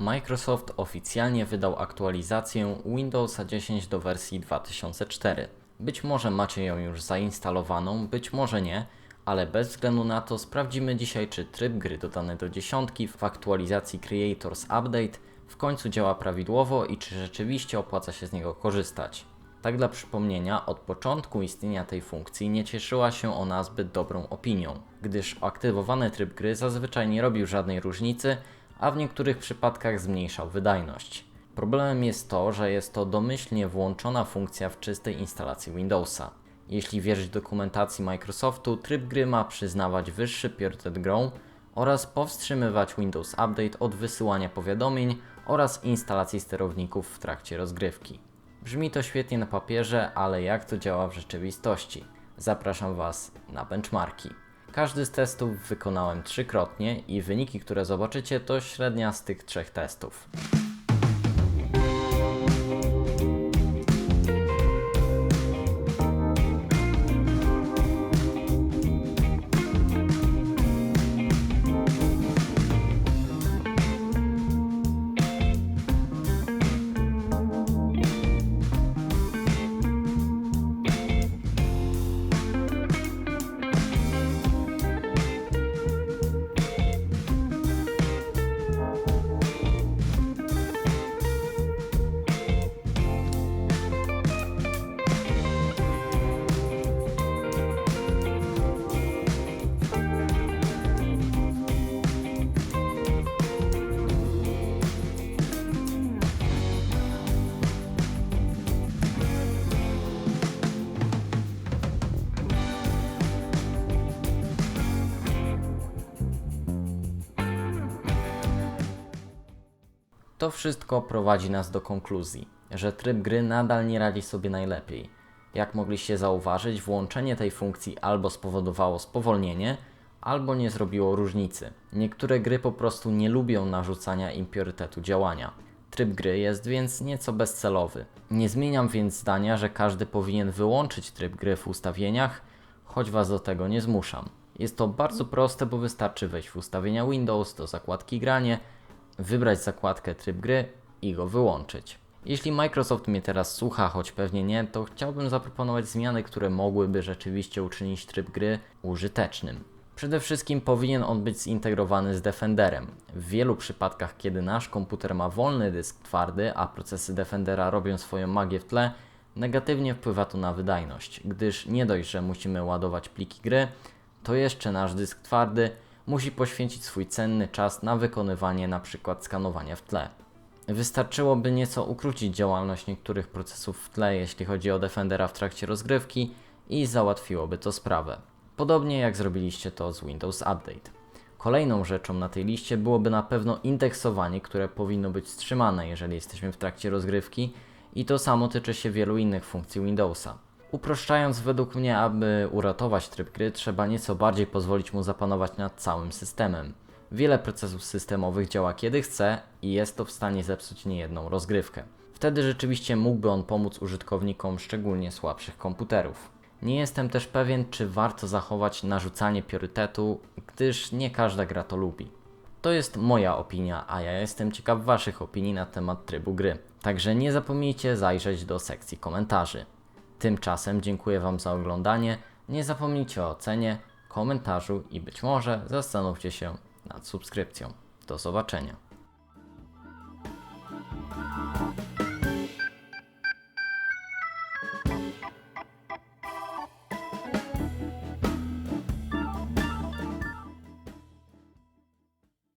Microsoft oficjalnie wydał aktualizację Windowsa 10 do wersji 2004. Być może macie ją już zainstalowaną, być może nie, ale bez względu na to sprawdzimy dzisiaj, czy tryb gry dodany do dziesiątki w aktualizacji Creators Update w końcu działa prawidłowo i czy rzeczywiście opłaca się z niego korzystać. Tak dla przypomnienia, od początku istnienia tej funkcji nie cieszyła się ona zbyt dobrą opinią, gdyż aktywowany tryb gry zazwyczaj nie robił żadnej różnicy, a w niektórych przypadkach zmniejszał wydajność. Problemem jest to, że jest to domyślnie włączona funkcja w czystej instalacji Windowsa. Jeśli wierzyć dokumentacji Microsoftu, tryb gry ma przyznawać wyższy priorytet grą oraz powstrzymywać Windows Update od wysyłania powiadomień oraz instalacji sterowników w trakcie rozgrywki. Brzmi to świetnie na papierze, ale jak to działa w rzeczywistości? Zapraszam Was na benchmarki. Każdy z testów wykonałem trzykrotnie i wyniki, które zobaczycie, to średnia z tych trzech testów. To wszystko prowadzi nas do konkluzji, że tryb gry nadal nie radzi sobie najlepiej. Jak mogliście zauważyć, włączenie tej funkcji albo spowodowało spowolnienie, albo nie zrobiło różnicy. Niektóre gry po prostu nie lubią narzucania im priorytetu działania. Tryb gry jest więc nieco bezcelowy. Nie zmieniam więc zdania, że każdy powinien wyłączyć tryb gry w ustawieniach, choć Was do tego nie zmuszam. Jest to bardzo proste, bo wystarczy wejść w ustawienia Windows do zakładki granie, wybrać zakładkę tryb gry i go wyłączyć. Jeśli Microsoft mnie teraz słucha, choć pewnie nie, to chciałbym zaproponować zmiany, które mogłyby rzeczywiście uczynić tryb gry użytecznym. Przede wszystkim powinien on być zintegrowany z Defenderem. W wielu przypadkach, kiedy nasz komputer ma wolny dysk twardy, a procesy Defendera robią swoją magię w tle, negatywnie wpływa to na wydajność, gdyż nie dość, że musimy ładować pliki gry, to jeszcze nasz dysk twardy musi poświęcić swój cenny czas na wykonywanie np. skanowania w tle. Wystarczyłoby nieco ukrócić działalność niektórych procesów w tle, jeśli chodzi o Defendera w trakcie rozgrywki i załatwiłoby to sprawę. Podobnie jak zrobiliście to z Windows Update. Kolejną rzeczą na tej liście byłoby na pewno indeksowanie, które powinno być wstrzymane, jeżeli jesteśmy w trakcie rozgrywki i to samo tyczy się wielu innych funkcji Windowsa. Uproszczając, według mnie, aby uratować tryb gry, trzeba nieco bardziej pozwolić mu zapanować nad całym systemem. Wiele procesów systemowych działa kiedy chce i jest to w stanie zepsuć niejedną rozgrywkę. Wtedy rzeczywiście mógłby on pomóc użytkownikom szczególnie słabszych komputerów. Nie jestem też pewien, czy warto zachować narzucanie priorytetu, gdyż nie każda gra to lubi. To jest moja opinia, a ja jestem ciekaw Waszych opinii na temat trybu gry. Także nie zapomnijcie zajrzeć do sekcji komentarzy. Tymczasem dziękuję Wam za oglądanie. Nie zapomnijcie o ocenie, komentarzu i być może zastanówcie się nad subskrypcją. Do zobaczenia.